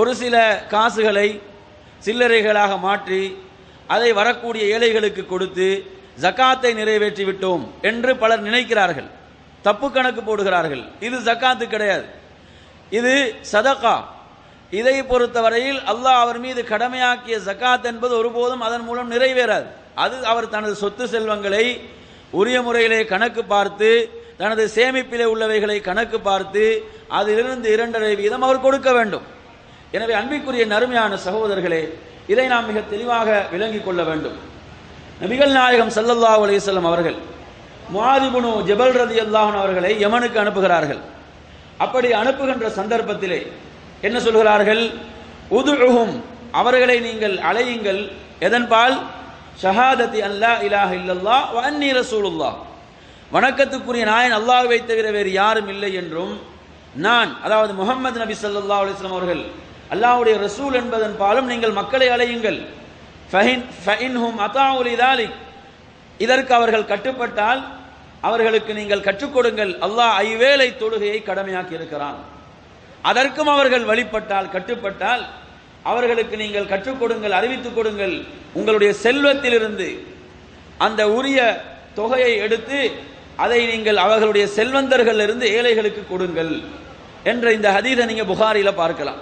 ஒரு சில காசுகளை சில்லறைகளாக மாற்றி அதை வரக்கூடிய ஏழைகளுக்கு கொடுத்து ஜக்காத்தை நிறைவேற்றி விட்டோம் என்று பலர் நினைக்கிறார்கள். தப்பு கணக்கு போடுகிறார்கள். இது ஜக்காத்து கிடையாது. இது சதகா இதை பொறுத்தவரையில் அல்லாஹ் அவர் மீது கடமையாக்கிய ஜக்காத் என்பது ஒருபோதும் அதன் மூலம் நிறைவேறாது. அது அவர் தனது சொத்து செல்வங்களை உரிய முறையிலே கணக்கு பார்த்து தனது சேமிப்பிலே உள்ளவைகளை கணக்கு பார்த்து அதிலிருந்து இரண்டரை வீதம் அவர் கொடுக்க வேண்டும். எனவே அன்பிற்குரிய நறுமையான சகோதரர்களே இதை நாம் மிக தெளிவாக விளங்கிக் கொள்ள வேண்டும். நபிகள் நாயகம் ஸல்லல்லாஹு அலிசல்லம் அவர்கள் முஆதிபுனு ஜபல் அல்லாஹன் அவர்களை யமனுக்கு அனுப்புகிறார்கள். அப்படி அனுப்புகின்ற சந்தர்ப்பத்திலே என்ன சொல்கிறார்கள்? உதுழுகும் அவர்களை நீங்கள் அழையுங்கள். எதன்பால்? ஷஹாதத்தி அல்லா இலாஹ இல்லல்லா வன்னி அன்னி ரசூலுல்லாஹ். வணக்கத்துக்குரிய நாயன் அல்லாஹுவை தவிர வேறு யாரும் இல்லை என்றும் நான் அதாவது முகமது நபி சல்லா அலிஸ்லாம் அவர்கள் அல்லாஹுடைய ரசூல் என்பதன் பாலும் நீங்கள் மக்களை அலையுங்கள் இதற்கு அவர்கள் கட்டுப்பட்டால் அவர்களுக்கு நீங்கள் கற்றுக் கொடுங்கள். அல்லாஹ் ஐவேளை தொழுகையை கடமையாக்கி இருக்கிறான். அதற்கும் அவர்கள் வழிபட்டால் கட்டுப்பட்டால் அவர்களுக்கு நீங்கள் கற்றுக் கொடுங்கள் அறிவித்துக் கொடுங்கள். உங்களுடைய செல்வத்திலிருந்து அந்த உரிய தொகையை எடுத்து அதை நீங்கள் அவர்களுடைய செல்வந்தர்கள் இருந்து ஏழைகளுக்கு கொடுங்கள் என்ற இந்த ஹதீதை நீங்கள் புகாரியில் பார்க்கலாம்.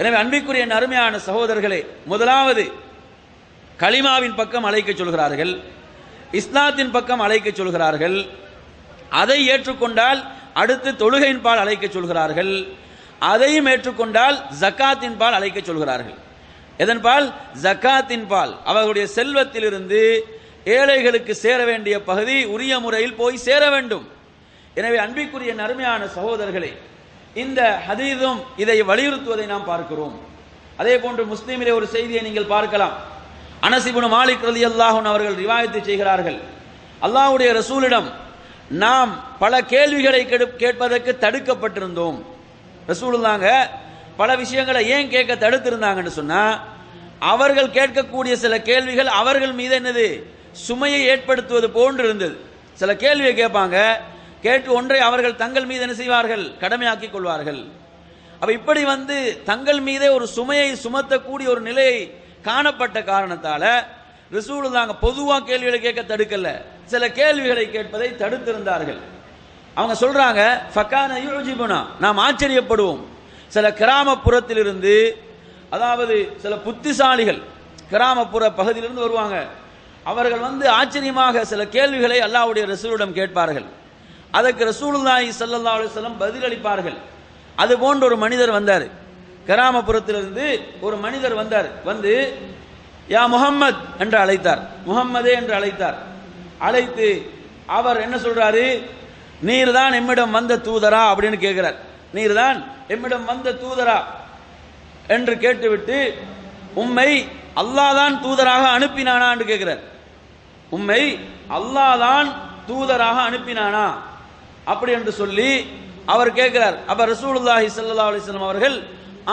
எனவே அன்பிற்குரிய அருமையான சகோதரர்களே முதலாவது கலிமாவின் பக்கம் அழைக்க சொல்கிறார்கள் இஸ்லாத்தின் பக்கம் அழைக்க சொல்கிறார்கள் அதை ஏற்றுக்கொண்டால் அடுத்து தொழுகையின் பால் அழைக்க சொல்கிறார்கள் அதையும் ஏற்றுக்கொண்டால் ஜக்காத்தின் பால் அழைக்க சொல்கிறார்கள். எதன்பால் ஜக்காத்தின் பால். அவர்களுடைய செல்வத்திலிருந்து ஏழைகளுக்கு சேர வேண்டிய பகுதி உரிய முறையில் போய் சேர வேண்டும். எனவே அன்பிற்குரிய நறுமையான சகோதரர்களே இந்த ஹதீதும் இதை வலியுறுத்துவதை நாம் பார்க்கிறோம். அதே போன்று முஸ்லீமிலே ஒரு செய்தியை நீங்கள் பார்க்கலாம். அனசிபுன் மாலிக் ரலி அல்லாஹூன் அவர்கள் ரிவாயத்து செய்கிறார்கள். அல்லாஹுடைய ரசூலிடம் நாம் பல கேள்விகளை கேட்பதற்கு தடுக்கப்பட்டிருந்தோம். ரசூலுல்லாங்க பல விஷயங்களை ஏன் கேட்க தடுத்திருந்தாங்கன்னு சொன்னா அவர்கள் கேட்கக்கூடிய சில கேள்விகள் அவர்கள் மீது என்னது? சுமையை ஏற்படுத்துவது போன்று இருந்தது சில கேள்வியை கேட்பாங்க. கேட்டு ஒன்றை அவர்கள் தங்கள் மீது என்ன செய்வார்கள்? கடமையாக்கிக் கொள்வார்கள். அப்ப இப்படி வந்து தங்கள் மீதே ஒரு சுமையை சுமத்தக்கூடிய ஒரு நிலையை காணப்பட்ட காரணத்தால நாங்கள் பொதுவாக கேள்விகளை கேட்க தடுக்கல. சில கேள்விகளை கேட்பதை தடுத்திருந்தார்கள். அவங்க சொல்றாங்க ஃபக்கான யூஜிபுனா நாம் ஆச்சரியப்படுவோம். சில கிராமப்புறத்திலிருந்து அதாவது சில புத்திசாலிகள் கிராமப்புற பகுதியிலிருந்து வருவாங்க. அவர்கள் வந்து ஆச்சரியமாக சில கேள்விகளை அல்லாவுடைய ரசூலிடம் கேட்பார்கள். அதற்கு ரசூலுல்லாஹி சல்லா அலுவலம் பதிலளிப்பார்கள். அது போன்ற ஒரு மனிதர் வந்தார். கிராமப்புறத்திலிருந்து ஒரு மனிதர் வந்தார். வந்து யா முகம்மது என்று அழைத்தார். முகம்மதே என்று அழைத்தார். அழைத்து அவர் என்ன சொல்றாரு? நீர் தான் எம்மிடம் வந்த தூதரா அப்படின்னு கேட்கிறார். நீர் தான் எம்மிடம் வந்த தூதரா என்று கேட்டுவிட்டு உம்மை அல்லாஹ் தான் தூதராக அனுப்பினானா என்று கேட்கிறார். உம்மை அல்லாஹ் தான் தூதராக அனுப்பினானா? அப்படி என்று சொல்லி அவர் கேட்கிறார். அப்ப ரசூலுல்லாஹி சல்லா அலிஸ்லாம் அவர்கள்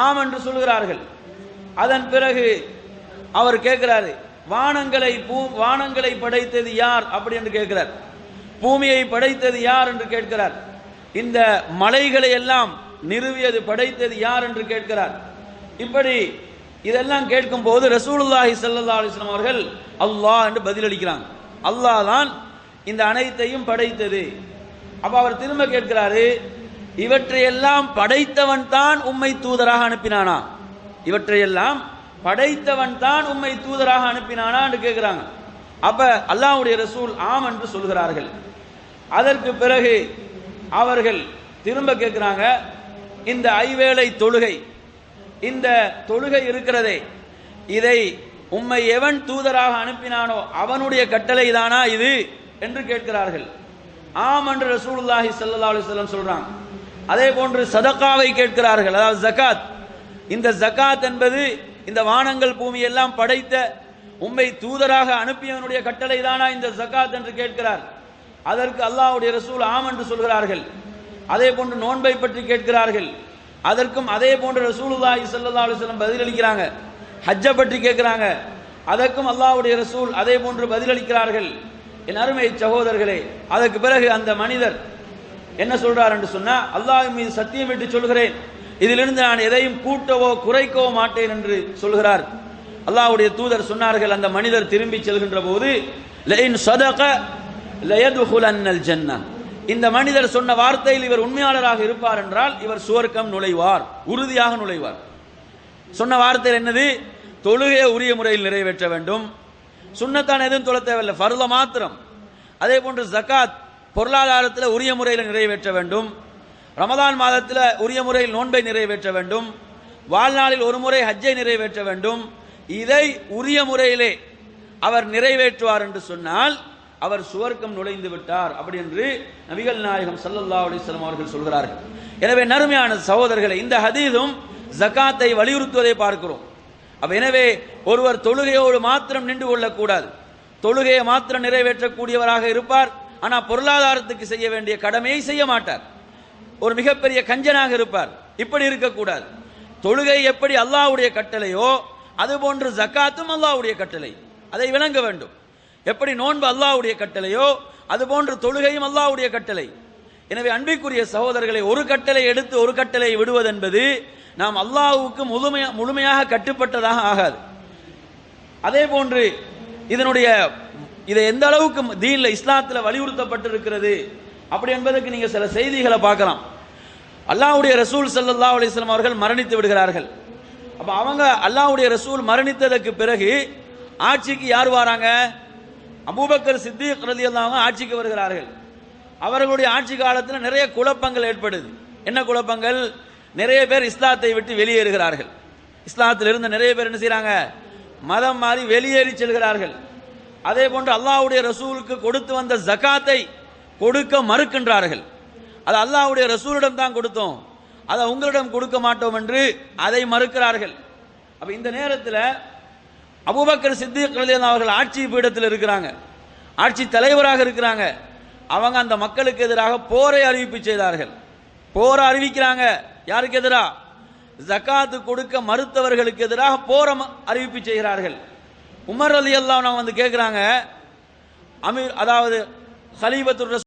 ஆம் என்று சொல்கிறார்கள். அதன் பிறகு அவர் கேட்கிறாரு வானங்களை பூ வானங்களை படைத்தது யார்? அப்படி என்று கேட்கிறார். பூமியை படைத்தது யார் என்று கேட்கிறார். இந்த மலைகளை எல்லாம் நிறுவியது படைத்தது யார் என்று கேட்கிறார். இப்படி இதெல்லாம் கேட்கும் போது ரசூலுல்லாஹி சல்லா அலிஸ்லாம் அவர்கள் அல்லாஹ் என்று பதிலளிக்கிறாங்க. அல்லாஹ் தான் இந்த அனைத்தையும் படைத்தது. அப்ப அவர் திரும்ப கேட்கிறாரு இவற்றையெல்லாம் படைத்தவன் தான் உம்மை தூதராக அனுப்பினானா? இவற்றையெல்லாம் படைத்தவன் தான் உம்மை தூதராக அனுப்பினானா என்று கேட்கிறாங்க. அப்ப அல்லாஹ்வுடைய ரசூல் ஆம் என்று சொல்கிறார்கள். அதற்கு பிறகு அவர்கள் திரும்ப கேட்கிறாங்க இந்த ஐவேளை தொழுகை இந்த தொழுகை இருக்கிறதே. இதை உம்மை எவன் தூதராக அனுப்பினானோ அவனுடைய கட்டளை தானா இது? என்று கேட்கிறார்கள். ஆம் என்று ரசூலுல்லாஹி சல்லா அலிஸ்லம் வஸல்லம் சொல்றாங்க அதே போன்று சதக்காவை கேட்கிறார்கள். அதாவது ஜகாத் இந்த ஜகாத் என்பது இந்த வானங்கள் பூமி எல்லாம் படைத்த உம்மை தூதராக அனுப்பியவனுடைய கட்டளை தானா இந்த ஜகாத் என்று கேட்கிறார். அதற்கு அல்லாஹ்வுடைய ரசூல் ஆம் என்று சொல்கிறார்கள். அதே போன்று நோன்பை பற்றி கேட்கிறார்கள். அதற்கும் அதே போன்று ரசூலுல்லாஹி ஸல்லல்லாஹு அலைஹி வஸல்லம் பதிலளிக்கிறாங்க ஹஜ்ஜை பற்றி கேட்கிறாங்க. அதற்கும் அல்லாஹ்வுடைய ரசூல் அதே போன்று பதிலளிக்கிறார்கள் என் அருமை சகோதரர்களே அதற்கு பிறகு அந்த மனிதர் என்ன சொல்றார் என்று சொன்னா அல்லாஹ் மீது சத்தியம் விட்டு சொல்கிறேன். இதிலிருந்து நான் எதையும் கூட்டவோ குறைக்கவோ மாட்டேன் என்று சொல்கிறார். அல்லாஹ்வுடைய தூதர் சொன்னார்கள். அந்த மனிதர் திரும்பி செல்கின்ற போது லஇன் சதக லயதுகுலன்னல் ஜன்னா இந்த மனிதர் சொன்ன வார்த்தையில் இவர் உண்மையாளராக இருப்பார் என்றால் இவர் சுவர்க்கம் நுழைவார் உறுதியாக நுழைவார். சொன்ன வார்த்தையில் என்னது? தொழுகையை உரிய முறையில் நிறைவேற்ற வேண்டும். சுண்ணத்தான் எதுவும் தொழ தேவையில்லை ஃபர்ல மாத்திரம். அதே போன்று ஜகாத் பொருளாதாரத்தில் உரிய முறையில் நிறைவேற்ற வேண்டும். ரமதான் மாதத்தில் உரிய முறையில் நோன்பை நிறைவேற்ற வேண்டும். வாழ்நாளில் ஒரு முறை ஹஜ்ஜை நிறைவேற்ற வேண்டும். இதை உரிய முறையிலே அவர் நிறைவேற்றுவார் என்று சொன்னால் அவர் சுவர்க்கம் நுழைந்து விட்டார் அப்படி என்று நபிகள் நாயகம் சல்லல்லா அலிஸ்லாம் அவர்கள் சொல்கிறார்கள். எனவே நறுமையான சகோதரர்களை இந்த ஹதீதும் ஜகாத்தை வலியுறுத்துவதை பார்க்கிறோம். அப்ப எனவே ஒருவர் தொழுகையோடு மாத்திரம் நின்று கொள்ளக்கூடாது. தொழுகையை மாத்திரம் நிறைவேற்றக்கூடியவராக இருப்பார். ஆனால் பொருளாதாரத்துக்கு செய்ய வேண்டிய கடமையை செய்ய மாட்டார். ஒரு மிகப்பெரிய கஞ்சனாக இருப்பார். இப்படி இருக்கக்கூடாது. தொழுகை எப்படி அல்லாஹ்வுடைய கட்டளையோ அதுபோன்று ஜக்காத்தும் அல்லாஹ்வுடைய கட்டளை. அதை விளங்க வேண்டும். எப்படி நோன்பு அல்லாவுடைய கட்டளையோ அதுபோன்று தொழுகையும் அல்லாஹ்வுடைய கட்டளை. எனவே அன்பிற்குரிய சகோதரர்களை ஒரு கட்டளை எடுத்து ஒரு கட்டளை விடுவதென்பது நாம் அல்லாஹுக்கு முழுமையா முழுமையாக கட்டுப்பட்டதாக ஆகாது. அதே போன்று இதனுடைய இதை எந்த அளவுக்கு தீனில் இஸ்லாத்தில் வலியுறுத்தப்பட்டிருக்கிறது அப்படி என்பதற்கு நீங்கள் சில செய்திகளை பார்க்கலாம். அல்லாஹ்வுடைய ரசூல் சல்லா அலிஸ்லாம் அவர்கள் மரணித்து விடுகிறார்கள். அப்போ அவங்க அல்லாஹுடைய ரசூல் மரணித்ததற்கு பிறகு ஆட்சிக்கு யார் வராங்க? அபூபக்கர் சித்திக் ரலியல்லாஹு ஆட்சிக்கு வருகிறார்கள். அவர்களுடைய ஆட்சி காலத்தில் நிறைய குழப்பங்கள் ஏற்படுது. என்ன குழப்பங்கள்? நிறைய பேர் இஸ்லாத்தை விட்டு வெளியேறுகிறார்கள். இஸ்லாத்தில் இருந்த நிறைய பேர் என்ன செய்கிறாங்க மதம் மாறி வெளியேறி செல்கிறார்கள். அதே போன்று அல்லாஹ்வுடைய ரசூலுக்கு கொடுத்து வந்த ஜகாத்தை கொடுக்க மறுக்கின்றார்கள். அது அல்லாவுடைய ரசூலிடம் தான் கொடுத்தோம். அதை உங்களிடம் கொடுக்க மாட்டோம் என்று அதை மறுக்கிறார்கள். அப்ப இந்த நேரத்தில் அபுபக்கர் சித்திக் அவர்கள் ஆட்சி பீடத்தில் இருக்கிறாங்க. ஆட்சி தலைவராக இருக்கிறாங்க. அவங்க அந்த மக்களுக்கு எதிராக போரை அறிவிப்பு செய்தார்கள். போரை அறிவிக்கிறாங்க. யாருக்கு எதிராக ஜக்காத்து கொடுக்க மறுத்தவர்களுக்கு எதிராக போரை ம- அறிவிப்பு செய்கிறார்கள். உமர் அலி அல்லாஹ் வந்து கேட்குறாங்க அமீர் அதாவது ஹலீபத்துர்